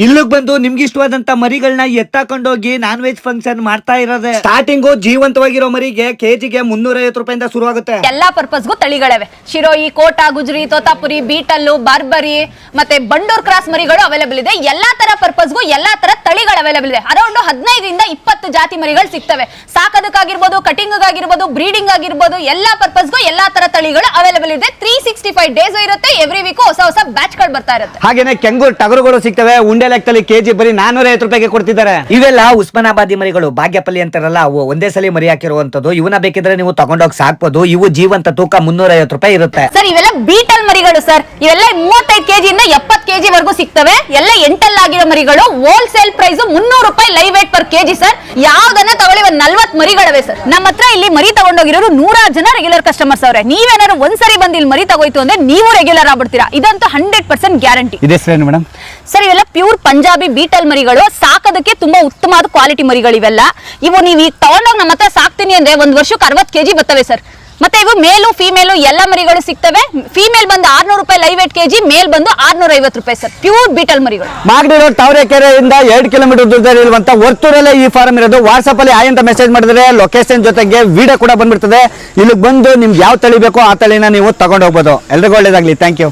ಇಲ್ಲಿಗ್ ಬಂದು ನಿಮ್ಗೆ ಇಷ್ಟವಾದಂತ ಮರಿಗಳನ್ನ ಎತ್ತಾಕೊಂಡೋಗಿ ನಾನ್ ವೆಜ್ ಫಂಕ್ಷನ್ ಮಾಡ್ತಾ ಇರೋದೆ. ಸ್ಟಾರ್ಟಿಂಗು ಜೀವಂತವಾಗಿರೋ ಮರಿಗೆ ಕೆಜಿಗೆ ಮುನ್ನೂರ ಐವತ್ತು ರೂಪಾಯಿಂದ ಶುರುವಾಗುತ್ತೆ. ಎಲ್ಲಾ ಪರ್ಪಸ್ಗೂ ತಳಿಗಳಿವೆ. ಶಿರೋಯಿ ಕೋಟಾ ಗುಜರಿ ತೋತಾಪುರಿ ಬೀಟಲ್ಲು ಬಾರ್ಬರಿ ಮತ್ತೆ ಬಂಡೂರ್ ಕ್ರಾಸ್ ಮರಿಗಳು ಅವೈಲೇಬಲ್ ಇದೆ. ಎಲ್ಲಾ ತರ ಪರ್ಪಸ್ಗೂ ಎಲ್ಲಾ ತರ ತಳಿಗಳು ಅವೈಲೇಬಲ್ ಇದೆ. ಅರೌಂಡ್ ಹದಿನೈದರಿಂದ ಇಪ್ಪತ್ತು ಜಾತಿ ಮರಿಗಳು ಸಿಗ್ತವೆ. ಸಾಕೋದಕ್ಕಾಗಿರ್ಬೋದು ಕಟಿಂಗ್ ಆಗಿರ್ಬೋದು ಬ್ರೀಡಿಂಗ್ ಆಗಿರ್ಬೋದು ಎಲ್ಲಾ ಪರ್ಪಸ್ಗೂ ಎಲ್ಲಾ ತರ ತಳಿಗಳು ಅವೈಲೇಬಲ್ ಇದೆ. ತ್ರೀ ಸಿಕ್ಸ್ಟಿ ಫೈವ್ ಡೇಸ್ ಇರುತ್ತೆ. ಎವ್ರಿ ವೀಕ್ ಹೊಸ ಹೊಸ ಬ್ಯಾಚ್ಗಳು ಬರ್ತಾ ಇರುತ್ತೆ. ಹಾಗೇನೆ ಕೆಂಗು ಟಗರುಗಳು ಸಿಗ್ತವೆ ಉಂಡೆ ಲೆಕ್ಕದಲ್ಲಿ ಕೆಜಿ ಬರೀ ನಾನೂರ ಐವತ್ತು ರೂಪಾಯಿಗೆ ಕೊಡ್ತಿದ್ದಾರೆ. ಇವೆಲ್ಲ ಉಸ್ಮಾನಾಬಾದಿ ಮರಿಗಳು. ಭಾಗ್ಯಪಲ್ಲಿ ಅಂತಾರಲ್ಲ ಅವು ಒಂದೇ ಸಲ ಮರಿ ಹಾಕಿರುವಂತದ್ದು ಇವನ್ನ ಬೇಕಿದ್ರೆ ನೀವು ತಗೊಂಡೋಗಿ ಸಾಕ್ಬೋದು. ಇವು ಜೀವಂತ ತೂಕ ಮುನ್ನೂರ ಐವತ್ತು ರೂಪಾಯಿ ಇರುತ್ತೆ. ಸರ್ ಇವೆಲ್ಲ ಬೀಟಲ್ ಮರಿಗಳು ಸರ್. ಇವೆಲ್ಲ ಮೂವತ್ತೈದು ಕೆಜಿ ಇಂದ ಎಪ್ಪತ್ ಕೆಜಿ ವರೆಗೂ ಸಿಗ್ತವೆ. ಎಲ್ಲ ಎಂಟಲ್ ಆಗಿರೋ ಮರಿಗಳು ಹೋಲ್ಸೇಲ್ ಪ್ರೈಸ್ ಮುನ್ನೂರು ರೂಪಾಯಿ live weight per KG sir. ಯಾವ್ದನ್ನ ತಗೊಳ್ಳಿ ಒಂದ್ ನಲ್ವತ್ ಮರಿಗಳಿವೆ ಸರ್. ನಮ್ಮ ಹತ್ರ ಇಲ್ಲಿ ಮರಿ ತಗೊಂಡೋಗಿರೋರು ನೂರಾರು ಜನ ರೆಗ್ಯುಲರ್ ಕಸ್ಟಮರ್ಸ್ ಅವ್ರೆ. ನೀವೇನಾದ್ರು ಒಂದ್ಸರಿ ಬಂದು ಇಲ್ಲಿ ಮರಿ ತಗೋಯ್ತು ಅಂದ್ರೆ ನೀವು ರೆಗ್ಯುಲರ್ ಆಗ್ಬಿಡ್ತೀರಾ. ಇದಂತೂ ಹಂಡ್ರೆಡ್ ಪರ್ಸೆಂಟ್ ಗ್ಯಾರಂಟಿ ಇದೆ ಸರ್ ಮೇಡಮ್ ಸರ್ ಇವೆಲ್ಲ ಪ್ಯೂರ್ ಪಂಜಾಬಿ ಬೀಟಲ್ ಮರಿಗಳು ಸಾಕೋದಕ್ಕೆ ತುಂಬಾ ಉತ್ತಮವಾದ ಕ್ವಾಲಿಟಿ ಮರಿಗಳು ಇವೆಲ್ಲ ಇವು ನೀವು ಈಗ ತಗೊಂಡೋಗಿ ನಮ್ಮ ಹತ್ರ ಸಾಕ್ತೀನಿ ಅಂದ್ರೆ ಒಂದ್ ವರ್ಷಕ್ಕೆ ಅರವತ್ತು ಕೆಜಿ ಬರ್ತವೆ ಸರ್. ಮತ್ತೆ ಇವು ಮೇಲು ಫಿಮೇಲು ಎಲ್ಲ ಮರಿಗಳು ಸಿಗ್ತವೆ. ಫಿಮೇಲ್ ಬಂದು ಆರ್ನೂರು ರೂಪಾಯಿ ಲೈವ್ ಏಟ್ ಕೆಜಿ ಮೇಲ್ ಬಂದು ಆರ್ನೂರ ಐವತ್ತು ರೂಪಾಯಿ ಸರ್. ಪ್ಯೂರ್ ಬೀಟಲ್ ಮರಿಗಳು. ಮಾಗಡಿ ರೋಡ್, ತಾವರೆಕೆರೆಯಿಂದ ಎರಡು ಕಿಲೋಮೀಟರ್ ದೂರದಲ್ಲಿ ಇರುವಂತ ವರ್ತೂರಲ್ಲೇ ಈ ಫಾರ್ಮ್ ಇರೋದು. ವಾಟ್ಸ್ಆಪ್ ಅಲ್ಲಿ ಆಯ್ ಮೆಸೇಜ್ ಮಾಡಿದ್ರೆ ಲೊಕೇಶನ್ ಜೊತೆಗೆ ವಿಡಿಯೋ ಕೂಡ ಬಂದ್ಬಿಡ್ತದೆ. ಇಲ್ಲಿಗೆ ಬಂದು ನಿಮ್ಗೆ ಯಾವ ತಳಿ ಬೇಕೋ ಆ ತಳಿನ ನೀವು ತಗೊಂಡು ಹೋಗ್ಬೋದು. ಎಲ್ರಿಗೂ ಒಳ್ಳೇದಾಗ್ಲಿ. Thank you